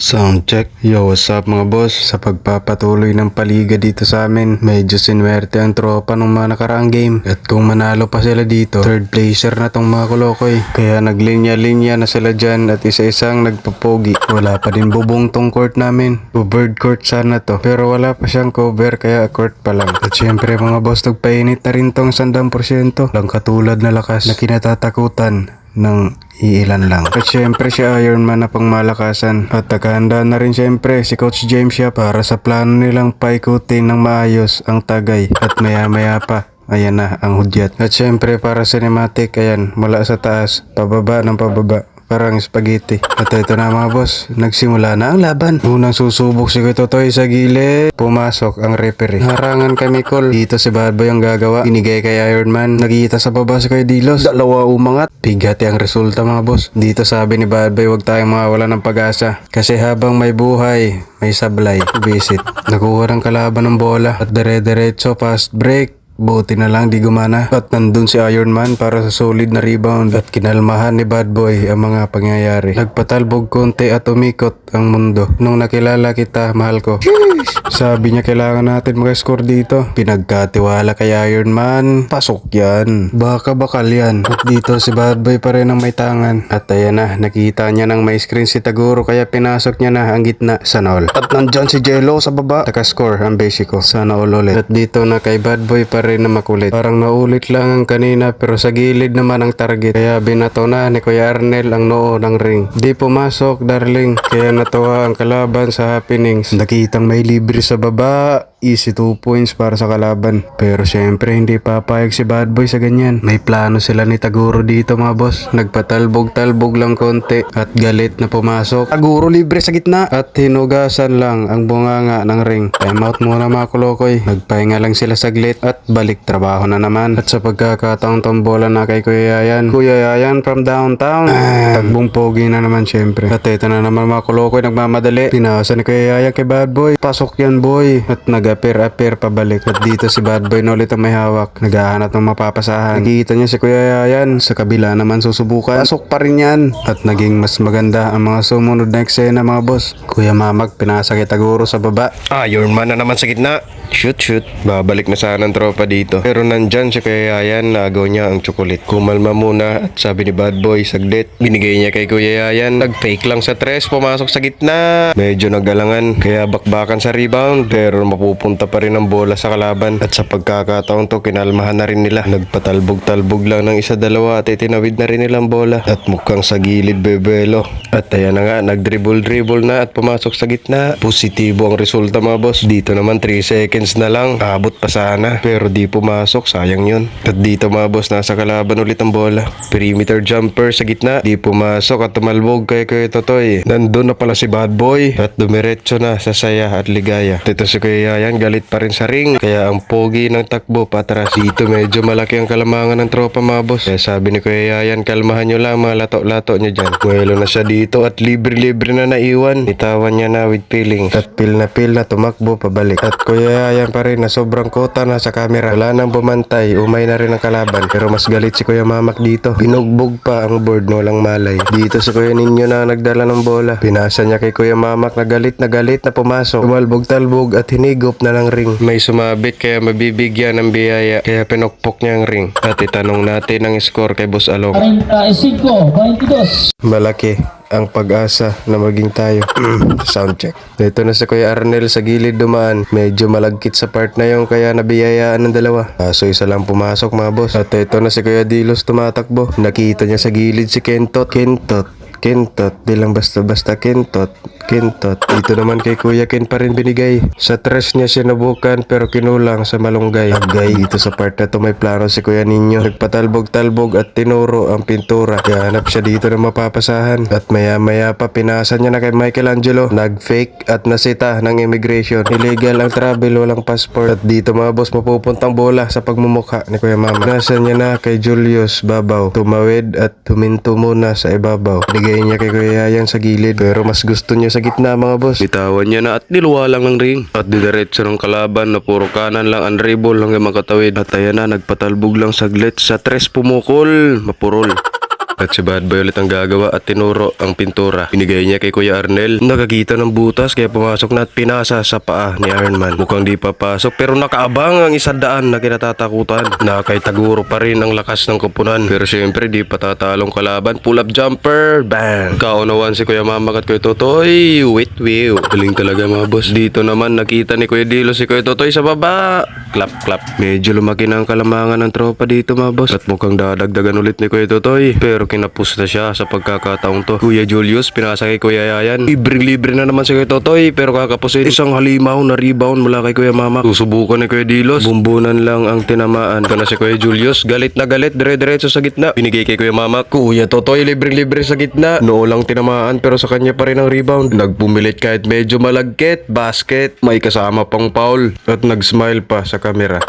Sound check. Yo, what's up mga boss? Sa pagpapatuloy ng paliga dito sa amin, medyo sinwerte ang tropa nung mga nakaraang game. At kung manalo pa sila dito, third placer na tong mga kolokoy. Kaya naglinya-linya na sila dyan at isa-isang nagpapogi. Wala pa din bubong tong court namin. Bird court sana to. Pero wala pa siyang cover kaya court pa lang. At syempre mga boss, nagpainit na rin tong 100%. Lang katulad na lakas na kinatatakutan ng iilan lang. At syempre si Iron Man na pangmalakasan. At nakahanda na rin syempre si Coach James siya para sa plano nilang paikutin ng maayos ang tagay. At maya maya pa Ayan na ang hudyat. At syempre para cinematic, ayan, mula sa taas, pababa ng pababa. Parang spaghetti. At ito na mga boss, nagsimula na ang laban. Unang susubok si Totoy sa gilid. Pumasok ang referee. Harangan kami call. Dito si Bad Boy ang gagawa. Inigay kay Iron Man. Nagkita sa baba si Kuya Dilos. Dalawa umangat. Bigati ang resulta mga boss. Dito sabi ni Bad Boy, huwag tayong mawala ng pag-asa. Kasi habang may buhay, may sablay. Visit. Nakuha ng kalaban ng bola. At dire-diretso past break. Buti na lang di gumana at nandun si Iron Man para sa solid na rebound at kinalmahan ni Bad Boy ang mga pangyayari. Nagpatalbog konti at umikot ang mundo. Nung nakilala kita, mahal ko. Sabi niya kailangan natin mag-score dito. Pinagkatiwala kay Iron Man. Pasok yan. Baka bakal yan. At dito si Bad Boy pa rin ang may tangan. At ayan na, nakita niya ng may screen si Taguro kaya pinasok niya na ang gitna. Sana all. At nandyan si Jello sa baba. Taka-score ang basic ko. Sana all ulit. At dito na kay Bad Boy pa rin na makulit. Parang naulit lang ang kanina pero sa gilid naman ang target. Kaya binato na ni Kuya Arnel ang noo ng ring. Di pumasok darling. Kaya natuwa ang kalaban sa happenings. Nakitang may libre sa baba. Easy 2 points para sa kalaban. Pero syempre hindi papayag si Bad Boy sa ganyan. May plano sila ni Taguro dito mga boss. Nagpatalbog-talbog lang konti at galit na pumasok. Taguro libre sa gitna at hinugasan lang ang bunganga ng ring. Time out muna mga kulokoy. Nagpahinga lang sila saglit at balik trabaho na naman. At sa pagkakataong tombola na kay Kuya Yayan. Kuya Yayan from downtown. Tagbong pogi na naman syempre. At ito na naman mga kulokoy nagmamadali. Pinasa ni Kuya Yayan kay Bad Boy. Pasok yan boy. At nag-appear-appear pabalik. At dito si Bad Boy na ulit ang may hawak. Naghahanap ng mapapasahan. Nakikita niya si Kuya Yayan. Sa kabila naman susubukan. Pasok pa rin yan. At naging mas maganda ang mga sumunod na eksena mga boss. Kuya Mamag pinasa kay Taguro sa baba. Iron Man na naman sa gitna. Shoot, shoot. Babalik na sana ang tropa dito. Pero nandyan si Kuya Yayan, nagaw niya ang tsukulit. Kumalma muna at sabi ni Bad Boy, saglit. Binigay niya kay Kuya Yayan. Nag-fake lang sa tres, pumasok sa gitna. Medyo nagalangan, kaya bakbakan sa rebound. Pero mapupunta pa rin ang bola sa kalaban. At sa pagkakataon to, kinalmahan na rin nila. Nagpatalbog-talbog lang ng isa-dalawa at itinawid na rin nilang bola. At mukhang sa gilid bebelo. At ayan na nga, nag-dribble-dribble na at pumasok sa gitna. Positibo ang resulta mga boss. Dito naman 3 seconds na lang. Abot pa sana. Pero di pumasok, sayang yun. At dito mga boss, nasa kalaban ulit ang bola. Perimeter jumper sa gitna. Di pumasok at tumalbog kay Kuya Totoy. Nandun na pala si Bad Boy. At dumiretso na sa saya at ligaya. Dito si Kuya Yayan, galit pa rin sa ring. Kaya ang pogi ng takbo patras. Dito medyo malaki ang kalamangan ng tropa mga boss. Kaya sabi ni Kuya Yayan, kalmahan nyo lang mga lato-lato nyo dyan. Muelo na siya dito at libre-libre na naiwan. Itawan niya na with feeling. At pil na pil na tumakbo pabalik. At Kuya Yayan pa rin na sobrang kota na sa camera. Wala nang bumantay, umay na rin ang kalaban. Pero mas galit si Kuya Mamak dito. Binugbog pa ang board no lang malay. Dito si Kuya Ninyo na nagdala ng bola. Pinasa niya kay Kuya Mamak na galit na galit na pumasok. Tumalbog-talbog at hinigop na ng ring. May sumabit kaya mabibigyan ng biyaya. Kaya pinokpok niya ang ring. At itanong natin ang score kay Boss Along. 45, 22. Malaki ang pag-asa na maging tayo. Sound check. Dito na si Kuya Arnel sa gilid dumaan. Medyo malagkit sa part na yung kaya nabiyayaan ng dalawa. Kaso isa lang pumasok mga boss. At ito na si Kuya Dilos tumatakbo. Nakita niya sa gilid si Kentot. Kentot. Kentot, di lang basta-basta Kentot, Kentot. Dito naman kay Kuya Ken pa rin binigay. Sa tres niya sinubukan pero kinulang sa malunggay. Agay, dito sa part na to may plano si Kuya Ninyo. Nagpatalbog-talbog at tinuro ang pintura. Hanap siya dito ng mapapasahan. At maya-maya pa pinasa niya na kay Michelangelo. Nag-fake at nasita ng immigration. Illegal ang travel, walang passport. At dito mga boss mapupuntang bola sa pagmumukha ni Kuya Mama. Nasa niya na kay Julius Babaw. Tumawid at huminto muna sa ibabaw. Bigay niya kay Kuya Yayan sa gilid. Pero mas gusto niya sa gitna mga boss. Bitawan niya na at niluwa lang ng ring. At didiretso ng kalaban na puro kanan lang ang dribble hanggang makatawid. At ayan na, nagpatalbog lang saglit. Sa tres pumukol, mapurol. At si Bad ulit ang gagawa at tinuro ang pintura. Binigay niya kay Kuya Arnel. Nakakita ng butas kaya pumasok na at pinasa sa paa ni Iron Man. Mukhang di papasok pero nakaabang ang isang daan na kinatatakutan. Nakaitaguro pa rin ang lakas ng kupunan. Pero syempre di patatalong kalaban. Pull up jumper. Bang! Kaunawan si Kuya Mama at Kuya Totoy. Wait, wait. Galing talaga mga boss. Dito naman nakita ni Kuya Dilo si Kuya Totoy sa baba. Clap, clap. Medyo lumaki na ang kalamangan ng tropa dito mga boss. At mukhang dadagdagan ulit ni Kuya Totoy. Pero kinapos na siya sa pagkakataong to. Kuya Julius, pinasa kay Kuya Yayan. Libre-libre na naman si Kuya Totoy. Pero kakapusin isang halimaw na rebound mula kay Kuya Mama. Susubukan ni Kuya Dilos. Bumbunan lang ang tinamaan. Ito na si Kuya Julius. Galit na galit. Dire-diretso sa gitna. Binigay kay Kuya Mama. Kuya Totoy, libre-libre sa gitna. Noo lang tinamaan pero sa kanya pa rin ang rebound. Nagpumilit kahit medyo malagkit. Basket. May kasama pang foul. At nag-smile pa sa kamera.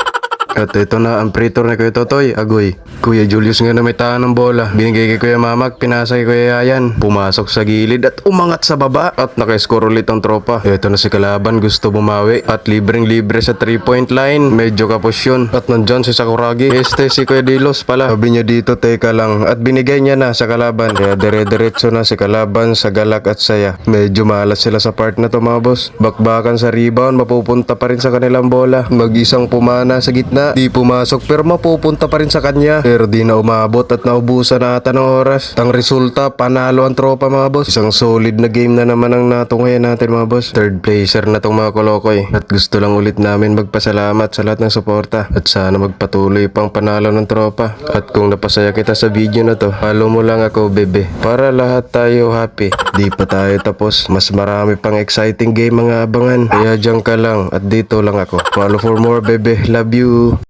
At ito na ang pretor ni Kuya Totoy, Agoy. Kuya Julius nga na may tahan ng bola. Binigay kay Kuya Mamak, pinasa kay Kuya Yayan. Pumasok sa gilid at umangat sa baba. At nakascore ulit ang tropa. Ito na si Kalaban, gusto bumawi. At libreng libre sa 3-point line. Medyo kapos yun. At nandyan si Sakuragi. Este si Kuya Dilos pala. Sabi niya dito, teka lang. At binigay niya na sa Kalaban. Kaya dire-diretso na si Kalaban sa galak at saya. Medyo malas sila sa part na to mga boss. Bakbakan sa rebound, mapupunta pa rin sa kanilang bola. Mag-isang pumana sa gitna. Di pumasok pero mapupunta pa rin sa kanya. Pero di na umabot at naubusan na ata ng oras. Ang resulta, panalo ang tropa mga boss. Isang solid na game na naman ang natungayan natin mga boss. Third placer na tong mga kolokoy. At gusto lang ulit namin magpasalamat sa lahat ng suporta. At sana magpatuloy pang panalo ng tropa. At kung napasaya kita sa video na to, follow mo lang ako bebe. Para lahat tayo happy. Di pa tayo tapos. Mas marami pang exciting game mga abangan. Kaya dyan ka lang at dito lang ako. Follow for more bebe. Love you.